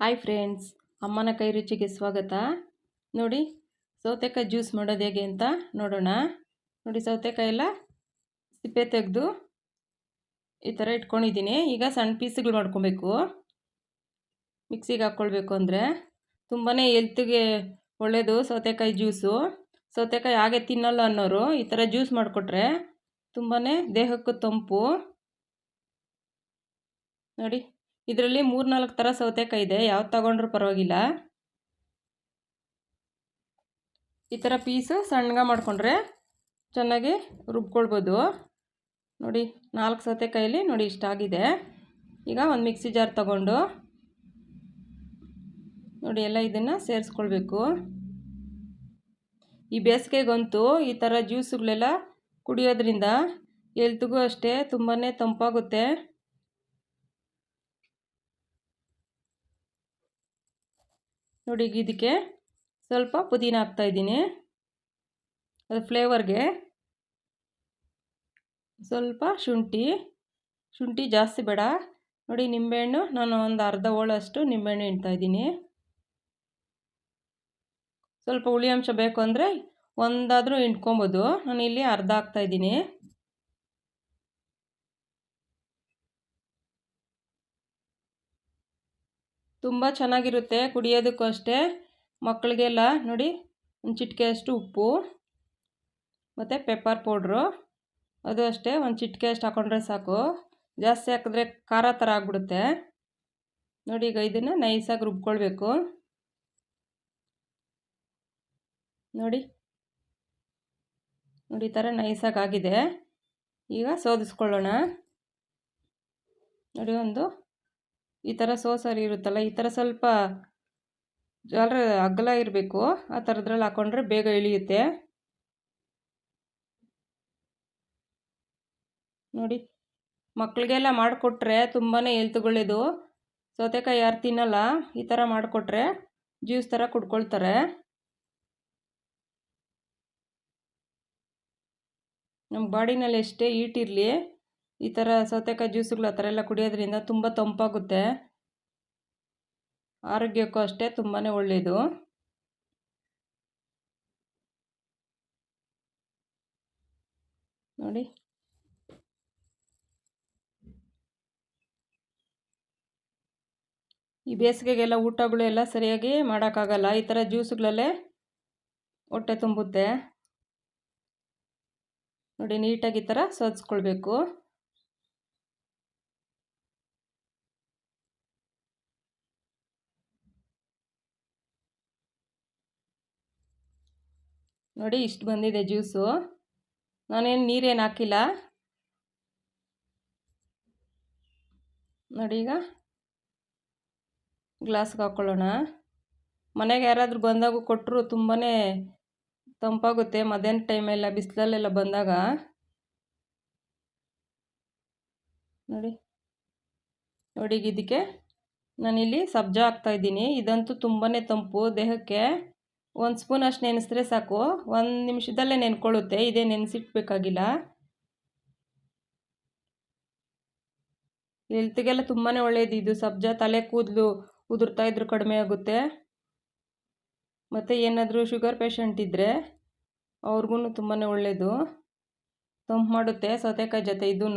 Hi friends, ಅಮ್ಮನ ಕೈ ರುಚಿಗೆ ಸ್ವಾಗತ. ನೋಡಿ, ಸೌತೆಕಾಯಿ ಜ್ಯೂಸ್ ಮಾಡೋದು ಹೇಗೆ ಅಂತ ನೋಡೋಣ. ನೋಡಿ, ಸೌತೆಕಾಯಿ ಎಲ್ಲ ಸಿಪ್ಪೆ ತೆಗೆದು ಈ ಥರ ಇಟ್ಕೊಂಡಿದ್ದೀನಿ. ಈಗ ಸಣ್ಣ ಪೀಸ್ಗಳು ಮಾಡ್ಕೊಬೇಕು. ಮಿಕ್ಸಿಗೆ ಹಾಕ್ಕೊಳ್ಬೇಕು ಅಂದರೆ ತುಂಬಾ ಎಲ್ತಿಗೆ ಒಳ್ಳೆಯದು ಸೌತೆಕಾಯಿ ಜ್ಯೂಸು. ಸೌತೆಕಾಯಿ ಹಾಗೆ ತಿನ್ನಲ್ಲ ಅನ್ನೋರು ಈ ಥರ ಜ್ಯೂಸ್ ಮಾಡಿಕೊಟ್ರೆ ತುಂಬಾ ದೇಹಕ್ಕೂ ತಂಪು. ನೋಡಿ ಇದರಲ್ಲಿ ಮೂರ್ನಾಲ್ಕು ಥರ ಸೌತೆಕಾಯಿ ಇದೆ. ಯಾವ್ದು ತಗೊಂಡ್ರೂ ಪರವಾಗಿಲ್ಲ. ಈ ಥರ ಪೀಸು ಸಣ್ಣಗೆ ಮಾಡಿಕೊಂಡ್ರೆ ಚೆನ್ನಾಗಿ ರುಬ್ಕೊಳ್ಬೋದು. ನೋಡಿ, ನಾಲ್ಕು ಸೌತೆಕಾಯಲ್ಲಿ ನೋಡಿ ಇಷ್ಟಾಗಿದೆ ಈಗ ಒಂದು ಮಿಕ್ಸಿ ಜಾರ್ ತಗೊಂಡು ನೋಡಿ ಎಲ್ಲ ಇದನ್ನು ಸೇರಿಸ್ಕೊಳ್ಬೇಕು. ಈ ಬೇಸಿಗೆಗಂತೂ ಈ ಥರ ಜ್ಯೂಸುಗಳೆಲ್ಲ ಕುಡಿಯೋದ್ರಿಂದ ಎಲ್ತಿಗೂ ಅಷ್ಟೇ ತುಂಬಾ ತಂಪಾಗುತ್ತೆ. ನೋಡಿ ಇದಕ್ಕೆ ಸ್ವಲ್ಪ ಪುದೀನ ಹಾಕ್ತಾಯಿದ್ದೀನಿ ಅದು ಫ್ಲೇವರ್ಗೆ ಸ್ವಲ್ಪ ಶುಂಠಿ ಶುಂಠಿ ಜಾಸ್ತಿ ಬೇಡ. ನೋಡಿ ನಿಂಬೆಹಣ್ಣು, ನಾನು ಒಂದು ಅರ್ಧ ಹೋಳಷ್ಟು ನಿಂಬೆಹಣ್ಣು ಇದ್ದೀನಿ. ಸ್ವಲ್ಪ ಹುಳಿ ಅಂಶ ಬೇಕು ಅಂದರೆ ಒಂದಾದರೂ ಹಿಂಡ್ಕೊಬೋದು. ನಾನು ಇಲ್ಲಿ ಅರ್ಧ ಹಾಕ್ತಾಯಿದ್ದೀನಿ ತುಂಬ ಚೆನ್ನಾಗಿರುತ್ತೆ, ಕುಡಿಯೋದಕ್ಕೂ ಅಷ್ಟೇ. ಮಕ್ಕಳಿಗೆಲ್ಲ ನೋಡಿ, ಒಂದು ಚಿಟಿಕೆ ಅಷ್ಟು ಉಪ್ಪು, ಮತ್ತು ಪೆಪ್ಪರ್ ಪೌಡ್ರು ಅದು ಅಷ್ಟೇ. ಒಂದು ಚಿಟಿಕೆ ಅಷ್ಟು ಹಾಕೊಂಡ್ರೆ ಸಾಕು. ಜಾಸ್ತಿ ಹಾಕಿದ್ರೆ ಖಾರ ಥರ ಆಗಿಬಿಡುತ್ತೆ. ನೋಡಿ, ಈಗ ಇದನ್ನು ನೈಸಾಗಿ ರುಬ್ಕೊಳ್ಬೇಕು. ನೋಡಿ. ನೋಡಿ ಥರ ನೈಸಾಗಿ ಆಗಿದೆ. ಈಗ ಸೋದಿಸ್ಕೊಳ್ಳೋಣ. ನೋಡಿ, ಒಂದು ಈ ಥರ ಸೋಸರಿ ಇರುತ್ತಲ್ಲ, ಈ ಥರ ಸ್ವಲ್ಪ ಜಾಲರ ಅಗಲ ಇರಬೇಕು. ಆ ಥರದ್ರಲ್ಲಿ ಹಾಕ್ಕೊಂಡ್ರೆ ಬೇಗ ಇಳಿಯುತ್ತೆ. ನೋಡಿ ಮಕ್ಕಳಿಗೆಲ್ಲ ಮಾಡಿಕೊಟ್ರೆ ತುಂಬಾ ಎಲ್ತುಗಳಿದು. ಸೌತೆಕಾಯಿ ಯಾರು ತಿನ್ನಲ್ಲ, ಈ ಥರ ಮಾಡಿಕೊಟ್ರೆ ಜ್ಯೂಸ್ ಥರ ಕುಡ್ಕೊಳ್ತಾರೆ. ನಮ್ಮ ಬಾಡಿನಲ್ಲಿ ಎಷ್ಟೇ ಈಟಿರಲಿ ಈ ಥರ ಸೌತೆಕಾಯಿ ಜ್ಯೂಸುಗಳು ಆ ಥರ ಎಲ್ಲ ಕುಡಿಯೋದ್ರಿಂದ ತುಂಬ ತಂಪಾಗುತ್ತೆ. ಆರೋಗ್ಯಕ್ಕೂ ಅಷ್ಟೇ ತುಂಬಾ ಒಳ್ಳೆಯದು ನೋಡಿ. ಈ ಬೇಸಿಗೆಗೆಲ್ಲ ಊಟಗಳು ಎಲ್ಲ ಸರಿಯಾಗಿ ಮಾಡೋಕ್ಕಾಗಲ್ಲ. ಈ ಥರ ಜ್ಯೂಸುಗಳಲ್ಲೇ ಹೊಟ್ಟೆ ತುಂಬುತ್ತೆ. ನೋಡಿ, ನೀಟಾಗಿ ಈ ಥರ ಸೋದಿಸ್ಕೊಳ್ಬೇಕು ನೋಡಿ, ಇಷ್ಟು ಬಂದಿದೆ ಜ್ಯೂಸು. ನಾನೇನು ನೀರೇನು ಹಾಕಿಲ್ಲ. ನೋಡಿ ಈಗ, ಗ್ಲಾಸ್ಗೆ ಹಾಕ್ಕೊಳ್ಳೋಣ ಮನೆಗೆ ಯಾರಾದರೂ ಬಂದಾಗ ಕೊಟ್ಟರು ತುಂಬಾ ತಂಪಾಗುತ್ತೆ. ಮಧ್ಯಾಹ್ನ ಟೈಮೆಲ್ಲ ಬಿಸಿಲಲ್ಲೆಲ್ಲ ಬಂದಾಗ. ನೋಡಿ. ನೋಡಿ ಇದಕ್ಕೆ ನಾನಿಲ್ಲಿ ಸಬ್ಜಾ ಹಾಕ್ತಾಯಿದ್ದೀನಿ ಇದಂತೂ ತುಂಬಾ ತಂಪು ದೇಹಕ್ಕೆ. ಒಂದು ಸ್ಪೂನ್ ಅಷ್ಟು ನೆನೆಸಿದ್ರೆ ಸಾಕು. ಒಂದು ನಿಮಿಷದಲ್ಲೇ ನೆನ್ಕೊಳ್ಳುತ್ತೆ. ಇದೇ ನೆನೆಸಿಟ್ಬೇಕಾಗಿಲ್ಲ. ಹೆಲ್ತ್ಗೆಲ್ಲ ತುಂಬಾ ಒಳ್ಳೆಯದು ಇದು. ಸಬ್ಜಾ ತಲೆ ಕೂದಲು ಉದುರ್ತಾ ಇದ್ರು ಕಡಿಮೆ ಆಗುತ್ತೆ. ಮತ್ತು ಏನಾದರೂ ಶುಗರ್ ಪೇಷಂಟ್ ಇದ್ದರೆ ಅವ್ರಿಗೂ ತುಂಬಾ ಒಳ್ಳೆಯದು ತಂಪು ಮಾಡುತ್ತೆ ಸೌತೆಕಾಯಿ ಜೊತೆ ಇದೂ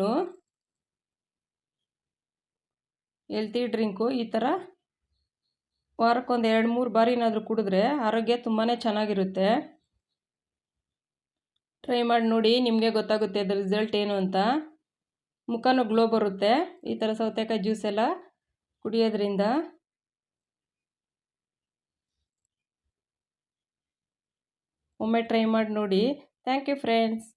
ಹೆಲ್ತಿ ಡ್ರಿಂಕು ಈ ಥರ ವಾರಕ್ಕೊಂದು ಎರಡು, ಮೂರು ಬಾರಿನಾದರೂ ಕುಡಿದ್ರೆ ಆರೋಗ್ಯ ತುಂಬಾ ಚೆನ್ನಾಗಿರುತ್ತೆ. ಟ್ರೈ ಮಾಡಿ ನೋಡಿ, ನಿಮಗೆ ಗೊತ್ತಾಗುತ್ತೆ ಅದರ ರಿಸಲ್ಟ್ ಏನು ಅಂತ. ಮುಖನೂ ಗ್ಲೋ ಬರುತ್ತೆ. ಈ ಥರ ಸೌತೆಕಾಯಿ ಜ್ಯೂಸ್ ಎಲ್ಲ ಕುಡಿಯೋದ್ರಿಂದ. ಒಮ್ಮೆ ಟ್ರೈ ಮಾಡಿ ನೋಡಿ. Thank you friends